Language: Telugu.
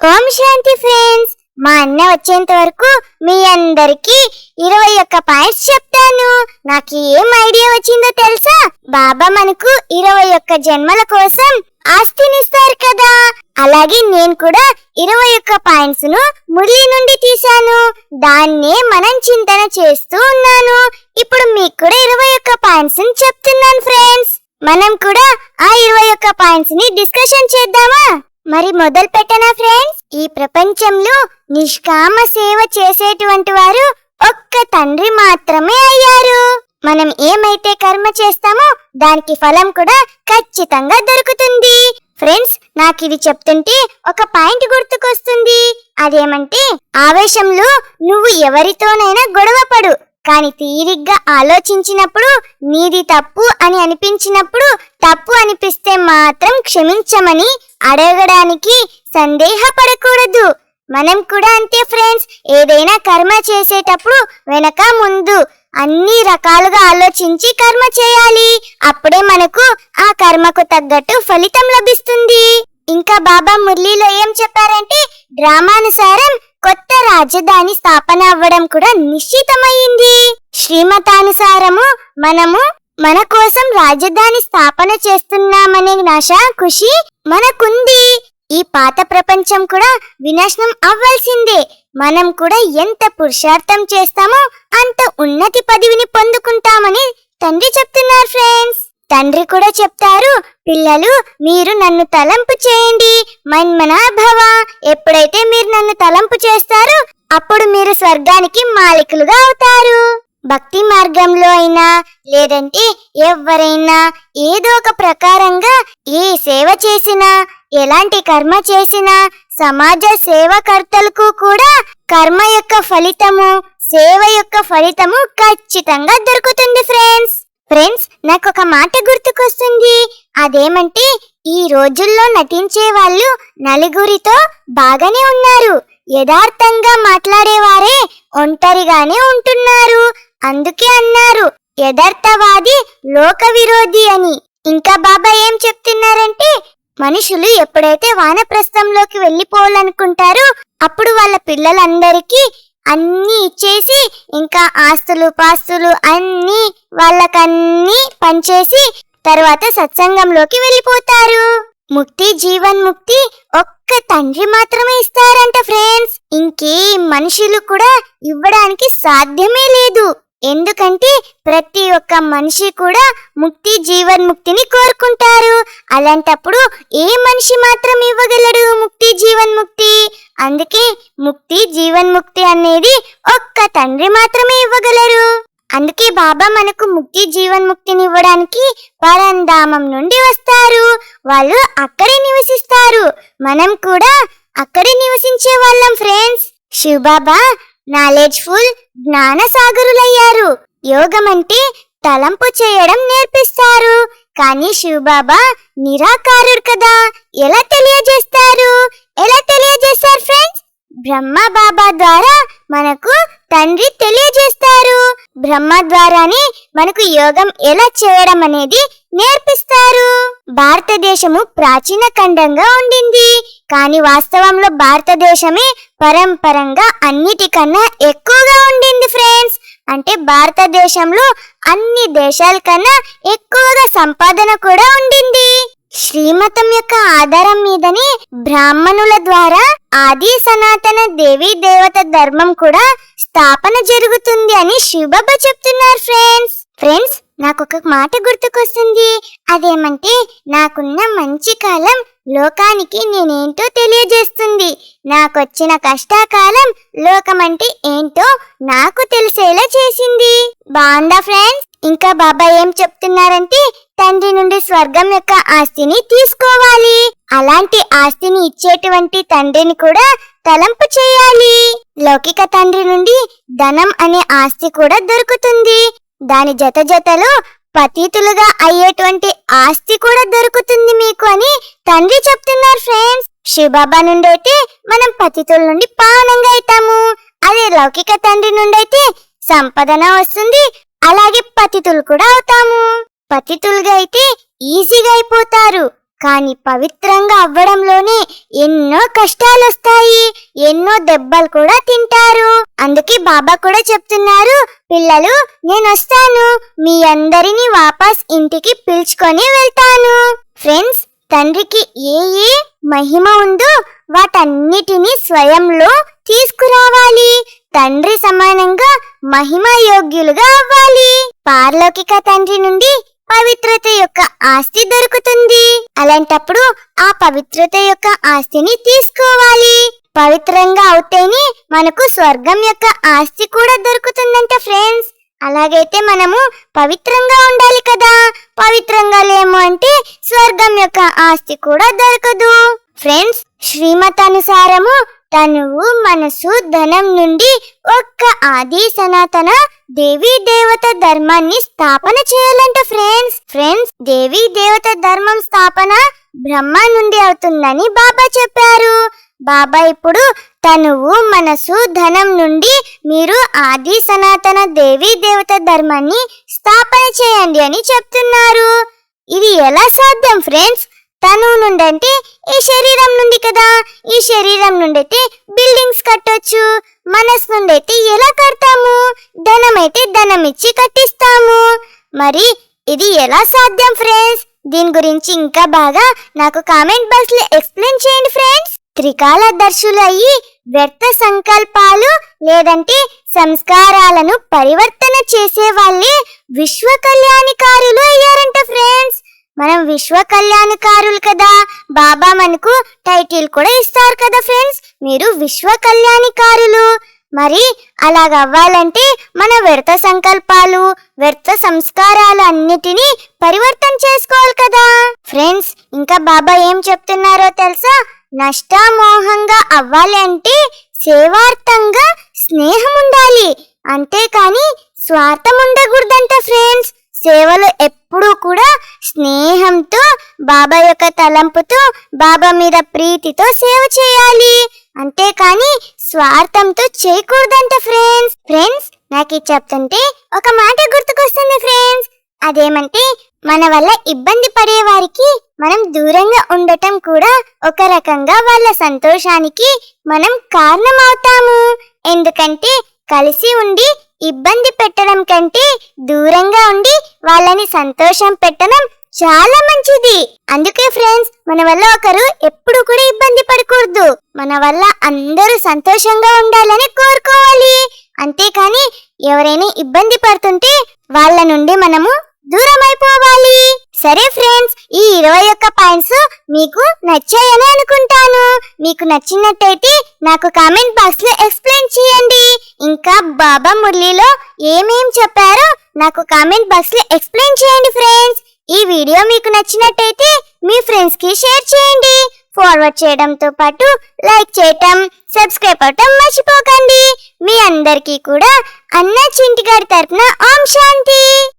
ఓం శాంతి ఫ్రెండ్స్ మా అన్న వచ్చేంత వరకు మీ అందరికి ఇరవై ఒక్క పాయింట్స్ చెప్తాను. నాకు ఏం ఐడియా వచ్చిందో తెలుసా? బాబా మనకు ఇరవై ఒక్క జన్మల కోసం ఆస్తినిస్తారు కదా. అలాగే నేను కూడా ఇరవై ఒక్క పాయింట్స్ను మురళి నుండి తీశాను. దాన్నే మనం చింతన చేస్తూ ఉన్నాను. ఇప్పుడు మీకు కూడా ఇరవై ఒక్క పాయింట్స్ చెప్తున్నాను ఫ్రెండ్స్. మనం కూడా ఆ ఇరవై ఒక్క పాయింట్స్ని డిస్కషన్ చేద్దామా? మరి మొదలు పెట్టనా ఫ్రెండ్స్? ఈ ప్రపంచంలో నిష్కామ సేవ చేసేటువంటి వారు ఒక్క తండ్రి మాత్రమే అయ్యారు. మనం ఏమైతే కర్మ చేస్తామో దానికి ఫలం కూడా ఖచ్చితంగా దొరుకుతుంది. ఫ్రెండ్స్ నాకు ఇది చెప్తుంటే ఒక పాయింట్ గుర్తుకొస్తుంది. అదేమంటే ఆవేశంలో నువ్వు ఎవరితోనైనా గొడవపడు కాని తీరిగ్గా ఆలోచించినప్పుడు నీది తప్పు అని అనిపించినప్పుడు తప్పు అనిపిస్తే మాత్రం క్షమించమని అడగడానికి సందేహపడకూడదు. మనం కూడా అంతే ఫ్రెండ్స్ ఏదైనా కర్మ చేసేటప్పుడు వెనక ముందు అన్ని రకాలుగా ఆలోచించి కర్మ చేయాలి. అప్పుడే మనకు ఆ కర్మకు తగ్గట్టు ఫలితం లభిస్తుంది. ఇంకా బాబా మురళీలో ఏం చెప్పారంటే డ్రామానుసారం కొత్త రాజధాని స్థాపన అవ్వడం కూడా నిశ్చితమైంది. శ్రీమతానుసారము మనము మన కోసం రాజధాని స్థాపన చేస్తున్నామనే నాశ ఖుషి మనకుంది. ఈ పాత ప్రపంచం కూడా వినాశనం అవ్వాల్సిందే. మనం కూడా ఎంత పురుషార్థం చేస్తామో అంత ఉన్నతి పదవిని పొందుకుంటామని తండ్రి చెప్తున్నారు ఫ్రెండ్స్ తండ్రి కూడా చెప్తారు పిల్లలు మీరు నన్ను తలంపు చేయండి. మన్మనాభవ ఎప్పుడైతే మీరు నన్ను తలంపు చేస్తారో అప్పుడు మీరు స్వర్గానికి మాలికులుగా అవుతారు. భక్తి మార్గంలో అయినా లేదంటే ఎవరైనా ఏదో ఒక ప్రకారంగా ఏ సేవ చేసినా ఎలాంటి కర్మ చేసినా సమాజ సేవకర్తలకు కూడా కర్మ యొక్క ఫలితము సేవ యొక్క ఫలితము ఖచ్చితంగా దొరుకుతుంది ఫ్రెండ్స్ ఫ్రెండ్స్ నాకు ఒక మాట గుర్తుకొస్తుంది. అదేమంటే ఈ రోజుల్లో నటించే వాళ్ళు నలుగురితో బాగానే ఉన్నారు. యథార్థంగా మాట్లాడేవారే ఒంటరిగానే ఉంటున్నారు. అందుకే అన్నారు యథార్థవాది లోక విరోధి అని. ఇంకా బాబా ఏం చెప్తున్నారంటే మనుషులు ఎప్పుడైతే వానప్రస్థంలోకి వెళ్ళిపోవాలనుకుంటారో అప్పుడు వాళ్ళ పిల్లలందరికీ అన్ని ఇచ్చేసి ఇంకా ఆస్తులు పాస్తులు అన్ని వాళ్ళకన్నీ పంచేసి తర్వాత సత్సంగంలోకి వెళ్ళిపోతారు. ముక్తి జీవన్ ముక్తి ఒక్క తండ్రి మాత్రమే ఇస్తారంట ఫ్రెండ్స్. ఇంకే మనుషులు కూడా ఇవ్వడానికి సాధ్యమే లేదు. ఎందుకంటే ప్రతి ఒక్క మనిషి కూడా ముక్తి జీవన్ ముక్తిని కోరుకుంటారు. అలాంటప్పుడు ఏ మనిషి మాత్రం ఇవ్వగలడు ముక్తి జీవన్ ముక్తి? అందుకే ముక్తి జీవన్ ముక్తి అనేది ఒక్క తండ్రి మాత్రమే ఇవ్వగలరు. అందుకే బాబా మనకు ముక్తి జీవన్ ముక్తిని ఇవ్వడానికి పరంధామం నుండి వస్తారు. వాళ్ళు అక్కడే నివసిస్తారు. మనం కూడా అక్కడే నివసించే వాళ్ళం ఫ్రెండ్స్ శివబాబా నాలెడ్జ్ఫుల్ జ్ఞాన సాగరులయ్యారు యోగం అంటే తలంపు చేయడం నేర్పిస్తారు. కానీ శివబాబా నిరాకారుడు కదా. ఎలా తెలియజేస్తారు? ఎలా తెలియజేస్తారు ఫ్రెండ్స్? బ్రహ్మ బాబా ద్వారా మనకు తండ్రి తెలియజేస్తారు. బ్రహ్మ ద్వారానే మనకు యోగం ఎలా చేయడం అనేది నేర్పిస్తారు. భారతదేశము ప్రాచీన ఖండంగా ఉండింది. కానీ వాస్తవంలో భారతదేశమే పరంపరంగా అన్నిటికన్నా ఎక్కువగా ఉండింది ఫ్రెండ్స్. అంటే భారతదేశంలో అన్ని దేశాల కన్నా ఎక్కువగా సంపాదన కూడా ఉండింది. శ్రీమతం యొక్క ఆధారం మీదనే బ్రాహ్మణుల ద్వారా ఆది సనాతన దేవీ దేవత ధర్మం కూడా స్థాపన జరుగుతుంది అని శివబాబా చెప్తున్నారు ఫ్రెండ్స్. ఫ్రెండ్స్ నాకు ఒక మాట గుర్తుకొస్తుంది. అదేమంటే నాకున్న మంచి కాలం లోకానికి నేనేంటో తెలియజేస్తుంది. నాకొచ్చిన కష్టాకాలం లోకమంటే ఏంటో నాకు తెలిసేలా చేసింది. బాగుందా ఫ్రెండ్స్? ఇంకా బాబా ఏం చెప్తున్నారంటే తండ్రి నుండి స్వర్గం యొక్క ఆస్తిని తీసుకోవాలి. అలాంటి ఆస్తిని ఇచ్చేటువంటి తండ్రిని కూడా తలంపు చేయాలి. లౌకిక తండ్రి నుండి ధనం అనే ఆస్తి కూడా దొరుకుతుంది. దాని జత జతలో పతీతులుగా అయ్యేటువంటి ఆస్తి కూడా దొరుకుతుంది మీకు అని తండ్రి చెప్తున్నారు ఫ్రెండ్స్. శివబాబా నుండి అయితే మనం పతితుల నుండి పావనంగా అవుతాము అదే లౌకిక తండ్రి నుండి అయితే సంపదన వస్తుంది. అలాగే పతితులు కూడా అవుతాము. పతితులుగా అయితే ఈజీగా అయిపోతారు. కానీ పవిత్రంగా అవ్వడంలోనే ఎన్నో కష్టాలు వస్తాయి ఎన్నో దెబ్బలు కూడా తింటారు. అందుకే బాబా కూడా చెప్తున్నారు పిల్లలు నేను వస్తాను. మీ అందరినీ వాపస్ ఇంటికి పిలుచుకొని వెళ్తాను. ఫ్రెండ్స్ తండ్రికి ఏ ఏ మహిమ ఉందో వాటన్నిటినీ స్వయంలో తీసుకురావాలి. తండ్రి సమానంగా మహిమ యోగ్యులుగా అవ్వాలి. పారలౌకిక తండ్రి నుండి పవిత్రత యొక్క ఆస్తి దొరుకుతుంది. అలాంటప్పుడు ఆ పవిత్రత యొక్క ఆస్తిని తీసుకోవాలి. పవిత్రంగా అవుతేనే మనకు స్వర్గం యొక్క ఆస్తి కూడా దొరుకుతుందంట ఫ్రెండ్స్. అలాగైతే మనము పవిత్రంగా ఉండాలి కదా. పవిత్రంగా లేము అంటే స్వర్గం యొక్క ఆస్తి కూడా దొరకదు. ఫ్రెండ్స్ శ్రీమతానుసారము తనువు మనసు ధనం నుండి ఒక్క ఆది సనాతన దేవీ దేవత ధర్మాన్ని స్థాపన చేయాలంట ఫ్రెండ్స్. ఫ్రెండ్స్ దేవీ దేవత ధర్మం స్థాపన బ్రహ్మ నుండి అవుతుందని బాబా చెప్పారు. బాబా ఇప్పుడు తనువు మనసు ధనం నుండి మీరు ఆది సనాతన దేవీ దేవత ధర్మాన్ని స్థాపన చేయండి అని చెప్తున్నారు. ఇది ఎలా సాధ్యం ఫ్రెండ్స్? తను నుండి అంటే ఈ శరీరం నుండి కదా. ఈ శరీరం నుండి అయితే బిల్డింగ్స్ కట్టొచ్చు. మనసు నుండి అయితే ఎలా కడతాము? ధనం అయితే ధనం ఇచ్చి కట్టిస్తాము. మరి ఇది ఎలా సాధ్యం ఫ్రెండ్స్? దీని గురించి ఇంకా బాగా నాకు కామెంట్ బాక్స్లో ఎక్స్ప్లెయిన్ చేయండి ఫ్రెండ్స్. త్రికాల దర్శులు అయ్యి వ్యర్థ సంకల్పాలు లేదంటే సంస్కారాలను పరివర్తన చేసే వాళ్ళే విశ్వ కళ్యాణికారులు అయ్యారంట ఫ్రెండ్స్. మనం విశ్వ కళ్యాణకారులు కదా. బాబా మనకు టైటిల్ కూడా ఇస్తారు కదా ఫ్రెండ్స్. మీరు విశ్వ కళ్యాణకారులు. మరి అలాగ అవ్వాలంటే మన వ్యర్థ సంకల్పాలు వ్యర్థ సంస్కారాలు అన్నిటినీ పరివర్తన చేసుకోవాలి కదా. ఫ్రెండ్స్ ఇంకా బాబా ఏం చెప్తున్నారో తెలుసా? నష్టామోహంగా అవ్వాలి అంటే సేవార్థంగా స్నేహం ఉండాలి. అంతేకాని స్వార్థం ఉండకూడదంట ఫ్రెండ్స్. సేవలు ఎప్పుడూ కూడా స్నేహంతో బాబా యొక్క తలంపుతో బాబా మీద ప్రీతితో సేవ చేయాలి. అంతేకాని స్వార్థంతో చేయకూడదంట ఫ్రెండ్స్. ఫ్రెండ్స్ నాకు ఇది చెప్తుంటే ఒక మాట గుర్తుకొస్తుంది ఫ్రెండ్స్. అదేమంటే మన వల్ల ఇబ్బంది పడే వారికి మనం దూరంగా ఉండటం కూడా ఒక రకంగా వాళ్ళ సంతోషానికి మనం కారణమవుతాము. ఎందుకంటే కలిసి ఉండి ఇబ్బంది పెట్టడం కంటే దూరంగా ఉండి వాళ్ళని సంతోషం పెట్టడం చాలా మంచిది. అందుకే ఫ్రెండ్స్ మన వల్ల ఒకరు ఎప్పుడు కూడా ఇబ్బంది పడకూడదు. మన వల్ల అందరూ సంతోషంగా ఉండాలని కోరుకోవాలి. అంతేకాని ఎవరైనా ఇబ్బంది పడుతుంటే వాళ్ళ నుండి మనము దూరం అయిపోవాలి సరే ఫ్రెండ్స్ ఈ ఇరవై ఒక్క పాయింట్స్ మీకు నచ్చాయని అనుకుంటాను. మీకు నచ్చినట్టయితే నాకు కామెంట్ బాక్స్లో ఎక్స్ప్లెయిన్ చేయండి. ఇంకా బాబా మురళిలో ఏమేం చెప్పారో నాకు కామెంట్ బాక్స్లో ఎక్స్ప్లెయిన్ చేయండి ఫ్రెండ్స్ ఈ వీడియో మీకు నచ్చినట్టయితే మీ ఫ్రెండ్స్కి షేర్ చేయండి. ఫార్వర్డ్ చేయడంతో పాటు లైక్ చేయటం సబ్స్క్రైబ్ అవటం మర్చిపోకండి. మీ అందరికీ కూడా అన్న చింటి గారి తరపున ఓం శాంతి.